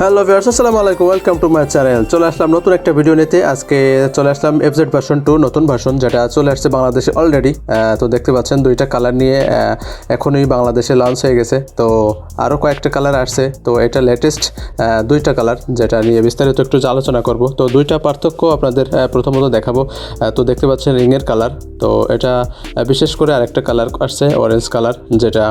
Hello viewers আসসালামু আলাইকুম welcome to my channel চলে আসলাম নতুন একটা ভিডিও নিতে। আজকে চলে আসলাম এফজেড ভার্সন টু নতুন ভার্সন যেটা চলে আসছে বাংলাদেশে অলরেডি তো দেখতে পাচ্ছেন দুইটা কালার নিয়ে এখনই বাংলাদেশে লঞ্চ হয়ে গেছে। তো আরও কয়েকটা কালার আসছে। তো এটা লেটেস্ট দুইটা কালার যেটা নিয়ে বিস্তারিত একটু আলোচনা করব। তো দুইটা পার্থক্য আপনাদের প্রথমত দেখাবো। তো দেখতে পাচ্ছেন রিংয়ের কালার তো এটা বিশেষ করে আরেকটা কালার আসছে অরেঞ্জ কালার যেটা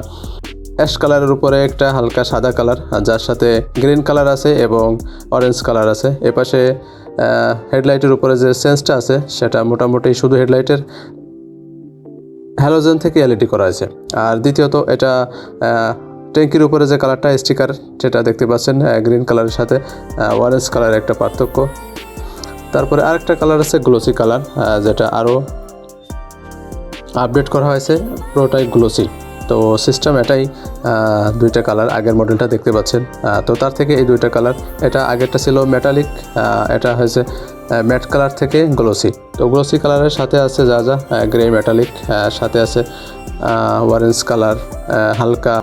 অ্যাশ কালারের উপরে একটা হালকা সাদা কালার যার সাথে গ্রিন কালার আছে এবং অরেঞ্জ কালার আছে। এপাশে হেডলাইটের উপরে যে সেন্সটা আছে, সেটা মোটামুটি শুধু হেডলাইটের হ্যালোজেন থেকে এলইডি করা হয়েছে। আর দ্বিতীয়ত, এটা ট্যাঙ্কির উপরে যে কালারটা, স্টিকার, সেটা দেখতে পাচ্ছেন গ্রিন কালারের সাথে অরেঞ্জ কালারের একটা পার্থক্য। তারপরে আরেকটা কালার আছে, গ্লোসি কালার যেটা আরও আপডেট করা হয়েছে পুরোটাই গ্লোসি। তো সিস্টেম এটাই দুইটা কালার আগের মডেলটা দেখতে পাচ্ছেন। তো তার থেকে এই দুইটা কালার এটা আগেরটা ছিল মেটালিক এটা হয়েছে ম্যাট কালার থেকে গ্লোসি তো গ্লোসি কালারের সাথে আছে যা যা গ্রে মেটালিক সাথে আছে অরেঞ্জ কালার হালকা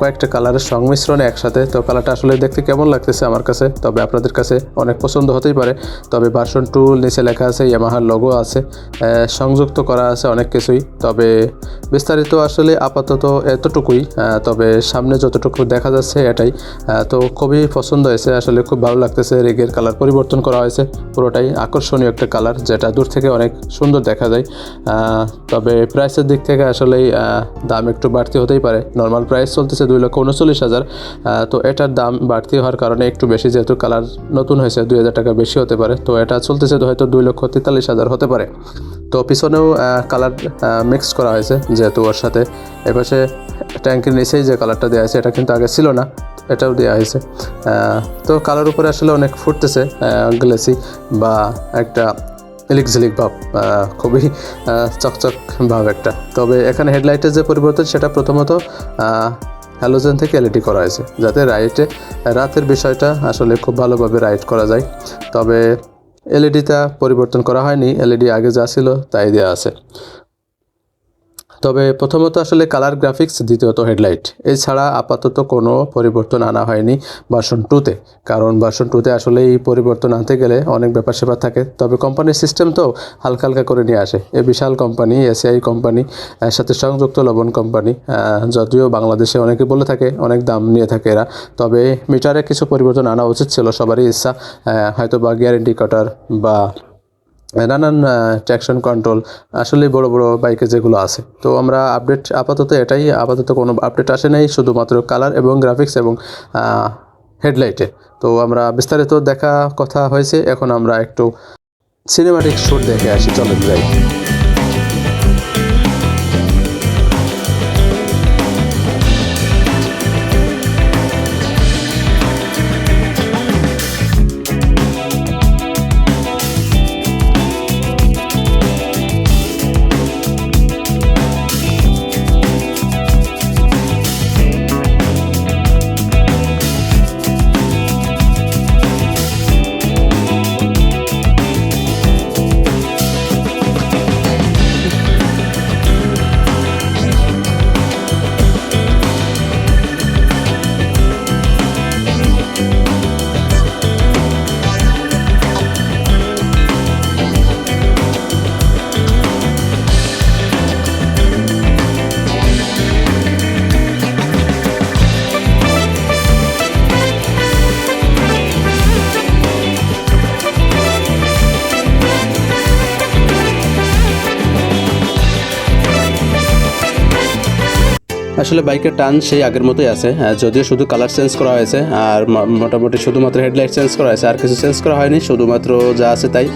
কয়েকটা কালারের সংমিশ্রণে একসাথে। তো কালারটা আসলে দেখতে কেমন লাগতেছে আমার কাছে তবে আপনাদের কাছে অনেক পছন্দ হতেই পারে। তবে ভার্সন টু নিচে লেখা আছে ইয়ামাহার লোগো আছে সংযুক্ত করা আছে অনেক কিছুই। তবে বিস্তারিত আসলে আপাতত এতটুকুই তবে সামনে যতটুকু দেখা যাচ্ছে এটাই। তো খুবই পছন্দ হয়েছে আসলে খুব ভালো লাগতেছে রেগের কালার পরিবর্তন করা হয়েছে। পুরোটাই আকর্ষণীয় একটা কালার যেটা দূর থেকে অনেক সুন্দর দেখা যায়। তবে প্রাইসের দিক থেকে আসলেই আহ, দাম একটু বাড়তি হতেই পারে। নর্মাল প্রাইস চলতেছে দুই লক্ষ উনচল্লিশ হাজার তো এটার দাম বাড়তি হওয়ার কারণে একটু বেশি যেহেতু কালার নতুন হয়েছে, দুই হাজার টাকা বেশি হতে পারে, তো এটা চলতেছে হয়তো দুই লক্ষ তেতাল্লিশ হাজার হতে পারে। তো পিছনেও কালার মিক্সড করা হয়েছে যেহেতু ওর সাথে। এপাশে ট্যাঙ্কের নিচেই যে কালারটা দেওয়া হয়েছে, এটা কিন্তু আগে ছিল না, এটাও দেওয়া হয়েছে। তো কালার উপরে আসলে অনেক ফুটতেছে গ্লেসি বা একটা ঝিলিক ভাব খুবই চকচক ভাব একটা। তবে এখানে হেডলাইটের যে পরিবর্তন, সেটা প্রথমত হ্যালোজেন থেকে এলইডি করা হয়েছে, যাতে রাইটে রাতের বিষয়টা আসলে খুব ভালোভাবে রাইট করা যায়। তবে এলইডিটা পরিবর্তন করা হয়নি এলইডি আগে যা ছিল তাই দেওয়া আছে। তবে প্রথমত আসলে কালার গ্রাফিক্স দ্বিতীয়ত হেডলাইট এছাড়া আপাতত কোনো পরিবর্তন আনা হয়নি ভার্সন টুতে কারণ ভার্সন টুতে আসলে এই পরিবর্তন আনতে গেলে অনেক ব্যাপার স্যাপার থাকে। তবে কোম্পানির সিস্টেম তো হালকা হালকা করে নিয়ে আসে। এ বিশাল কোম্পানি এসিআই কোম্পানি সাথে সংযুক্ত লবণ কোম্পানি যদিও বাংলাদেশে অনেকে বলে থাকে, অনেক দাম নিয়ে থাকে এরা। তবে মিটারে কিছু পরিবর্তন আনা উচিত ছিল, সবারই ইচ্ছা হয়তো বা গ্যারেন্টি ইন্ডিকেটর বা নানান ট্র্যাকশন কন্ট্রোল আসলে বড় বড় বাইকে যেগুলো আছে। তো আমরা আপডেট আপাতত এটাই, আপাতত কোনো আপডেট আসে নাই, শুধুমাত্র কালার এবং গ্রাফিক্স এবং হেডলাইটে তো আমরা বিস্তারিত দেখা, কথা হয়েছে, এখন আমরা একটু সিনেমাটিক শুট দেখে আসি চলে যাই। আসলে বাইকের টান সেই আগের মতোই আছে। যদিও শুধু কালার চেঞ্জ করা হয়েছে, আর মোটামুটি শুধুমাত্র হেডলাইট চেঞ্জ করা হয়েছে, আর কিছু চেঞ্জ করা হয়নি, শুধুমাত্র যা আছে তাই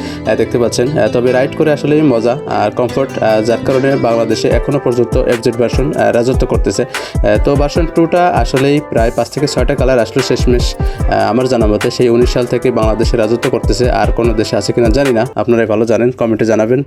দেখতে পাচ্ছেন। তবে রাইড করে আসলেই মজা আর কমফোর্ট যার কারণে বাংলাদেশে এখনও পর্যন্ত এফজেড ভার্সন রাজত্ব করতেছে। তো ভার্সন টুটা আসলেই প্রায় পাঁচ থেকে ছয়টা কালার আসলে শেষমেশ। আমার জানা মতে সেই উনিশ সাল থেকে বাংলাদেশে রাজত্ব করতেছে, আর কোনো দেশে আছে কিনা জানি না। আপনারাই ভালো জানেন কমেন্টে জানাবেন।